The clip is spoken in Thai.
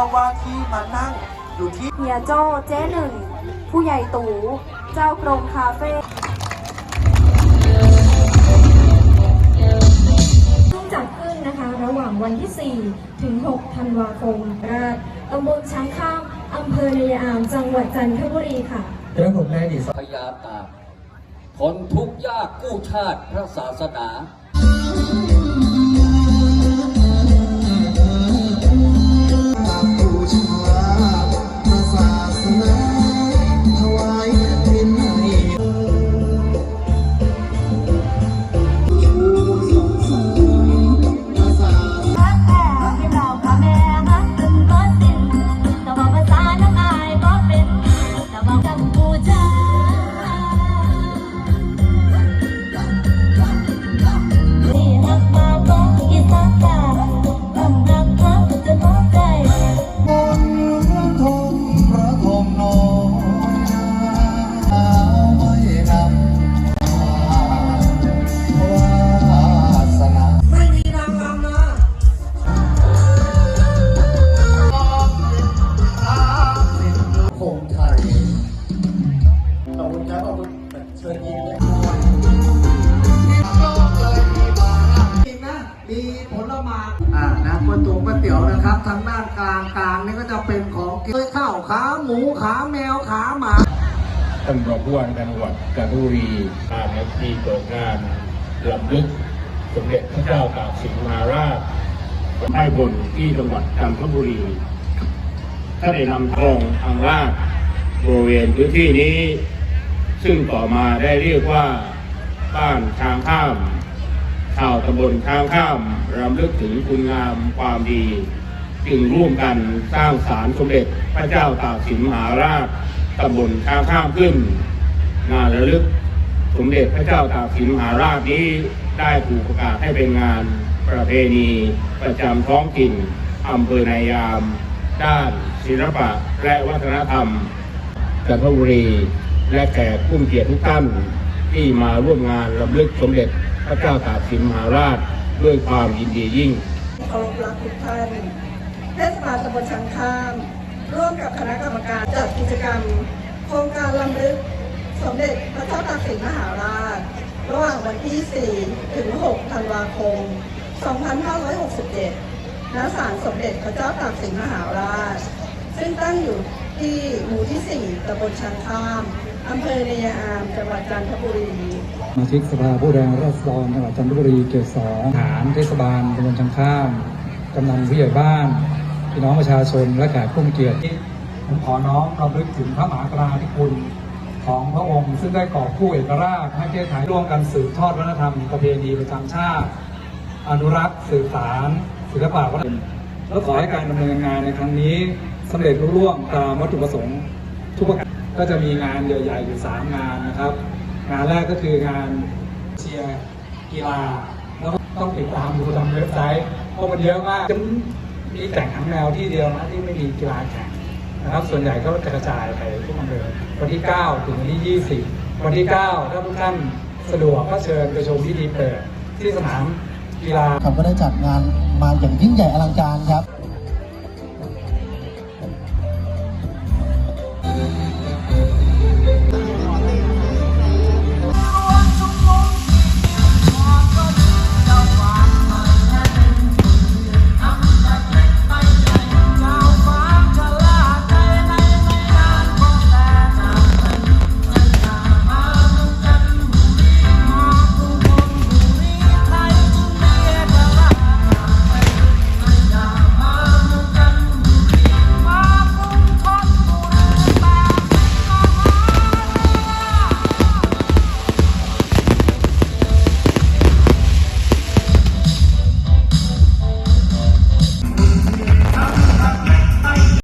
ที่เฮียโจ้เจ๊หนึ่ง ผู้ใหญ่ตูเจ้ากรมคาเฟ่ซึ่งจัดขึ้นนะคะ ระหว่างวันที่ 4 ถึง 6 ธันวาคมราชตำบลช้างข้ามอำเภอเนยอาม จังหวัดจันทบุรีค่ะแล้วผมได้ดีพยาตากทนทุกข์ยากกู้ชาติพระศาสนา ขอบคุณครับขอบคุณเชิญยิ้มเลยจริงนะมีผลไม้อ่านะก๋วยตี๋ยวก๋วยเตี๋ยวนะครับทางด้านกลางกลางนี่ก็จะเป็นของกินข้าวขาหมูขาแมวขาหมาท่านรองผู้ว่าการจังหวัดจันทบุรีงานในที่เปิดงานลำลึกสมเด็จพระเจ้าตากสินมหาราชให้บนที่จังหวัดจันทบุรีท่านได้นำทองอังราช บริเวณพื้นที่นี้ ซึ่งต่อมาได้เรียกว่าบ้านทางข้ามชาวตำบลทางข้ามรำลึกถึงคุณงามความดี จึงร่วมกันสร้างศาลสมเด็จพระเจ้าตากสินมหาราชตำบลทางข้ามขึ้น งานระลึกสมเด็จพระเจ้าตากสินมหาราชนี้ได้ถูกประกาศให้เป็นงานประเพณีประจำท้องถิ่นอำเภอนายาม ด้านศิลปะและวัฒนธรรม จันทบุรี และแขกผู้เกียรติทุกท่านที่มาร่วมงานรำลึกสมเด็จพระเจ้าตากสินมหาราชด้วยความยินดียิ่งเคารพรักทุกท่านเทศบาลตำบลช้างข้าม ร่วมกับคณะกรรมการจัดกิจกรรม โครงการลำลึกสมเด็จพระเจ้าตากสินมหาราช ระหว่างวันที่ 4 ถึง 6 ธันวาคม 2567ณศาลสมเด็จพระเจ้าตากสินมหาราช ซึ่งตั้งอยู่ ที่หมู่ที่ 4ตำบลช้างข้ามอำเภอเนยอามจังหวัดจันทบุรีสมาชิกสภาผู้แทนราษฎรจังหวัดจันทบุรีเขตสองฐานเทศบาลตำบลชังข้ามกำนันผู้ใหญ่บ้านพี่น้องประชาชนและแขกผู้มีเกียรติผมขอน้อมรำลึกถึงพระมหากราธิคุณของพระองค์ซึ่งได้ก่อกู้เอกราชให้ประเทศไทยร่วมกันสืบทอดวัฒนธรรมประเพณีประจำชาติ อนุรักษ์สืบสารศิลปะวัฒนธรรมและขอให้การดำเนินงานในครั้งนี้ สำเร็จร่วงตามวัตถุประสงค์ทุกประการก็จะมีงานใหญ่ๆอยู่สามงานนะครับ งานแรกก็คืองานเชียร์กีฬาแล้วก็ต้องติดตามดูทางเว็บไซต์เพราะมันเยอะมากจะมีแต่งหางแมวที่เดียวนะที่ไม่มีกีฬาแข่งนะครับส่วนใหญ่ก็จะกระจายไปทุกอำเภอวันที่ 9 ถึงวันที่ 20 วันที่ 9 ถ้าทุกท่านสะดวกก็เชิญไปชมพิธีเปิดที่สนามกีฬาครับก็ได้จัดงานมาอย่างยิ่งใหญ่อลังการครับ